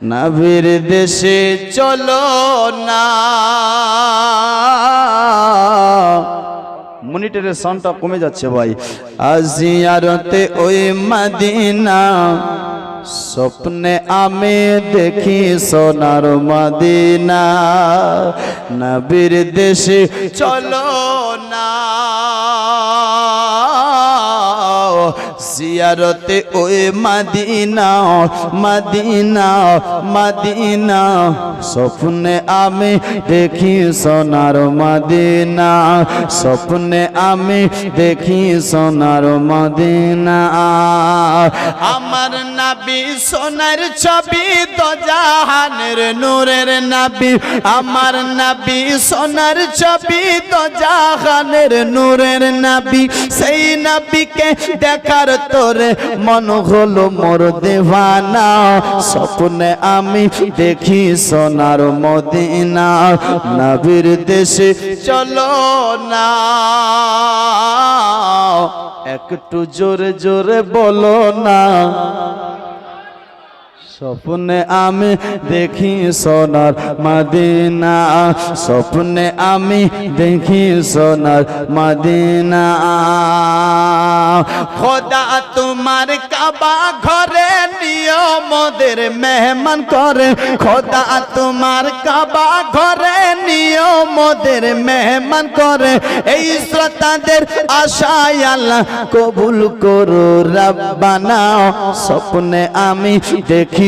নাভির দেশে চলো না। মনিটরের সাউন্ডটা কমে যাচ্ছে ভাই। আজিয়ারতে ওই মাদিনা, স্বপ্নে আমি দেখি সোনার মাদিনা। নবীর দেশে চলো না। জিয়ারতে ওই মাদিনা মাদিনা মাদিনা। স্বপ্নে আমি দেখি সোনার মাদিনা, স্বপ্নে আমি দেখি সোনার মাদিনা। আমার নাবি সোনার ছবি তো জাহানের নূরের নাবি। আমার নাবি সোনার ছবি তো জাহানের নূরের নাবি। সেই নাবিকে দেখার তোরে মন হলো মোর দেওয়ানা। স্বপ্নে আমি দেখি সোনার মদিনা। নবীর দেশে চলো না। একটু জোরে জোরে বলো না। স্বপ্নে আমি দেখি সোনার মদিনা। স্বপ্নে আমি দেখি সোনার মদিনা। খোদা তোমার কাবা ঘরে নিয়মদের মেহমান করে। খোদা তোমার কাবা ঘরে নিয়মদের মেহমান করে। এই শ্রোতাদের আশায় আল্লাহ কবুল করো, রব্বানা। স্বপ্নে আমি দেখি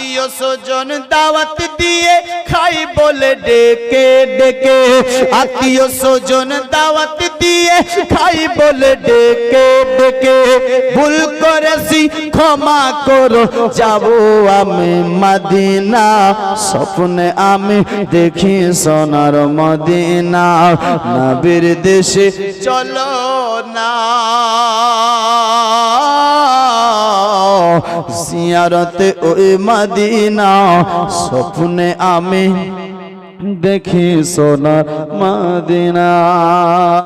আত্মীয় স্বজন দাওয়াত দিয়ে খাই বলে ডেকে ডেকে। আত্মীয় স্বজন দাওয়াত দিয়ে খাই বলে ডেকে ডেকে। ভুল করেছি, ক্ষমা করো, যাব আমি মদিনা। স্বপ্নে আমি দেখি সোনার মদিনা। নবীর দেশে চলো না। জিয়ারতে ওই মদিনা স্বপ্নে আমি দেখি সোনার মদিনা।